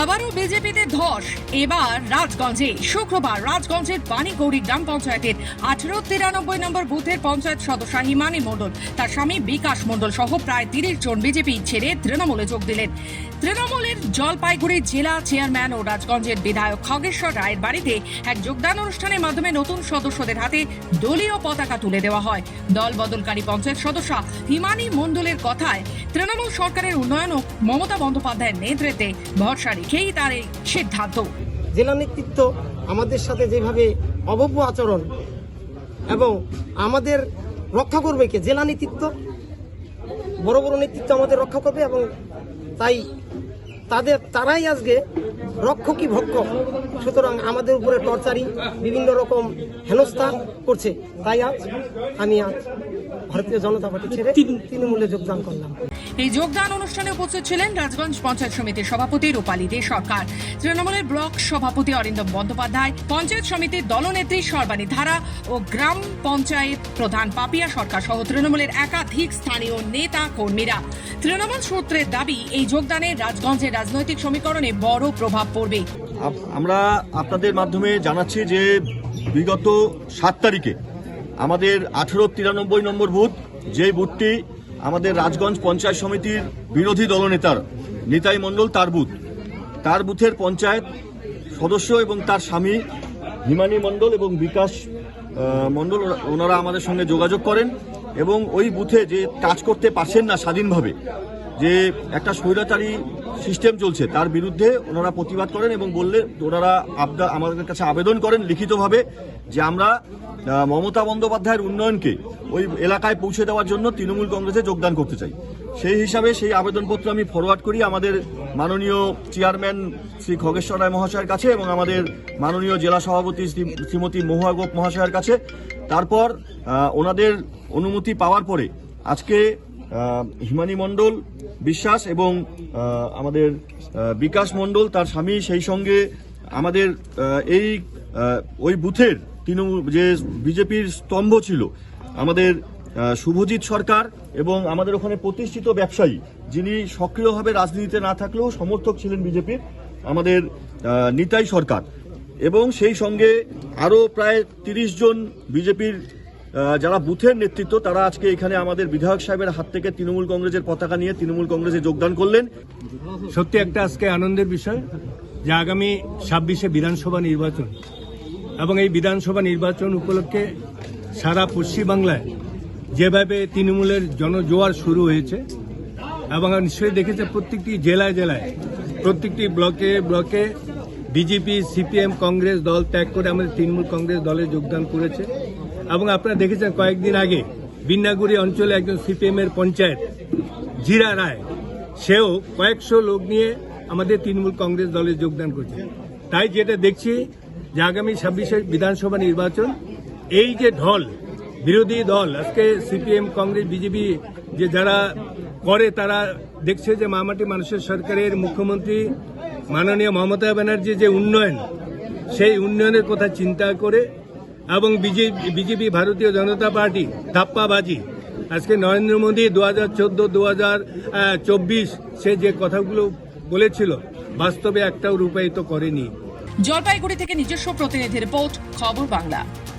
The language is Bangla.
আবারও বিজেপিতে ধস। এবার রাজগঞ্জে, শুক্রবার রাজগঞ্জের পানিগৌড়ি গ্রাম পঞ্চায়েতের আঠেরো তিরানব্বই নম্বর বুথের পঞ্চায়েত সদস্য হিমানী মণ্ডল, তার স্বামী বিকাশ মণ্ডল সহ প্রায় তিরিশ জন বিজেপি ছেড়ে তৃণমূলে যোগ দিলেন। তৃণমূলের জলপাইগুড়ি জেলা চেয়ারম্যান ও রাজগঞ্জের বিধায়ক খগেশ্বর রায়ের বাড়িতে এক যোগদান অনুষ্ঠানের মাধ্যমে নতুন সদস্যদের হাতে দলীয় পতাকা তুলে দেওয়া হয়। দল বদলকারী পঞ্চায়েত সদস্য হিমানী মণ্ডলের কথায় তৃণমূল সরকারের উন্নয়ন ও মমতা বন্দ্যোপাধ্যায়ের নেতৃত্বে ভরসা রেখেই তার এই সিদ্ধান্ত। জেলা নেতৃত্ব আমাদের সাথে যেভাবে অভব্য আচরণ এবং আমাদের রক্ষা করবে কে? জেলা নেতৃত্ব। বড় বড় নেতৃত্ব আমাদের রক্ষা করবে এবং তাই তাদের, তারাই আজকে রক্ষকই ভক্ষক সুতরাং আমাদের উপরে টর্চারিং বিভিন্ন রকম হেনস্থা করছে। তাই আজ আমি আজ ভারতীয় জনতা পার্টি ছেড়ে তৃণমূলে যোগদান করলাম। এই যোগদান অনুষ্ঠানে উপস্থিত ছিলেন রাজগঞ্জ পঞ্চায়েত সমিতির সভাপতি রূপালী দে সরকার। তৃণমূলের ব্লক সভাপতি অরিন্দম বন্দ্যোপাধ্যায় পঞ্চায়েত সমিতির দলনেত্রী সর্বাণী ধারা ও গ্রাম পঞ্চায়েত প্রধান পাপিয়া সরকার সহ তৃণমূলের একাধিক স্থানীয় নেতা কর্মীরা। তৃণমূল সূত্রের দাবি এই যোগদানে রাজগঞ্জের রাজনৈতিক সমীকরণে বড় প্রভাব পড়বে। আমরা আপনাদের মাধ্যমে জানাচ্ছি যে বিগত সাত তারিখে আমাদের আঠেরো তিরানব্বই নম্বর বুথ যে বুথটি আমাদের রাজগঞ্জ পঞ্চায়েত সমিতির বিরোধী দলনেতার নিতাই মণ্ডল, তার বুথ। তার বুথের পঞ্চায়েত সদস্য এবং তার স্বামী হিমানী মণ্ডল এবং বিকাশ মণ্ডল ওনারা আমাদের সঙ্গে যোগাযোগ করেন এবং ওই বুথে যে কাজ করতে পারছেন না স্বাধীনভাবে যে একটা স্বৈরাচারী সিস্টেম চলছে, তার বিরুদ্ধে ওনারা প্রতিবাদ করেন এবং বললে ওনারা আবদা আমাদের কাছে আবেদন করেন লিখিতভাবে যে আমরা মমতা বন্দ্যোপাধ্যায়ের উন্নয়নকে ওই এলাকায় পৌঁছে দেওয়ার জন্য তৃণমূল কংগ্রেসে যোগদান করতে চাই। সেই হিসাবে সেই আবেদনপত্র আমি ফরওয়ার্ড করি আমাদের মাননীয় চেয়ারম্যান শ্রী খগেশ্বর রায় মহাশয়ের কাছে এবং আমাদের মাননীয় জেলা সভাপতি শ্রী- শ্রীমতী মহুয়া গোপ মহাশয়ের কাছে। তারপর ওনাদের অনুমতি পাওয়ার পরে আজকে হিমানী মণ্ডল বিশ্বাস এবং আমাদের বিকাশ মণ্ডল তার স্বামী সেই সঙ্গে আমাদের এই ওই বুথের তৃণমূল, যে বিজেপির স্তম্ভ ছিল, আমাদের শুভজিৎ সরকার এবং আমাদের ওখানে প্রতিষ্ঠিত ব্যবসায়ী, যিনি সক্রিয়ভাবে রাজনীতিতে না থাকলেও সমর্থক ছিলেন বিজেপির, আমাদের নিতাই সরকার। এবং সেই সঙ্গে আরও প্রায় তিরিশ জন বিজেপির যারা বুথের নেতৃত্ব, তারা আজকে এখানে আমাদের বিধায়ক সাহেবের হাত থেকে তৃণমূল কংগ্রেসের পতাকা নিয়ে তৃণমূল কংগ্রেসে যোগদান করলেন। সত্যি একটা আজকে আনন্দের বিষয় যে আগামী ছাব্বিশে বিধানসভা নির্বাচন এবং এই বিধানসভা নির্বাচন উপলক্ষে সারা পশ্চিমবাংলায় যেভাবে তৃণমূলের জনজোয়ার শুরু হয়েছে এবং নিশ্চয়ই দেখেছে প্রত্যেকটি জেলায় জেলায়, প্রত্যেকটি ব্লকে ব্লকে বিজেপি, সিপিএম, কংগ্রেস দল ত্যাগ করে আমাদের তৃণমূল কংগ্রেস দলে যোগদান করেছে। এবং আপনারা দেখেছেন কয়েকদিন আগে বিন্নাগুড়ি অঞ্চলে একজন সিপিএম এর পঞ্চায়েত, জিরা রায়, সেও কয়েকশো লোক নিয়ে আমাদের তৃণমূল কংগ্রেস দলে যোগদান করছে। তাই যেটা দেখছি যে আগামী ছাব্বিশে বিধানসভা নির্বাচন, এই যে ঢল, বিরোধী দল, আজকে সিপিএম, কংগ্রেস, বিজেপি যে যারা করে তারা দেখছে যে মামাটি মানুষের সরকারের মুখ্যমন্ত্রী মাননীয় মমতা ব্যানার্জি যে উন্নয়ন, সেই উন্নয়নের কথা চিন্তা করে এবং বিজেপি, ভারতীয় জনতা পার্টি ধাপ্পাবাজি। আজকে নরেন্দ্র মোদী দু হাজার চোদ্দ দু হাজার চব্বিশ, সে যে কথাগুলো বলেছিল, বাস্তবে একটাও রূপায়িত করেনি। জলপাইগুড়ি থেকে নিজস্ব প্রতিনিধি রিপোর্ট, খবর বাংলা।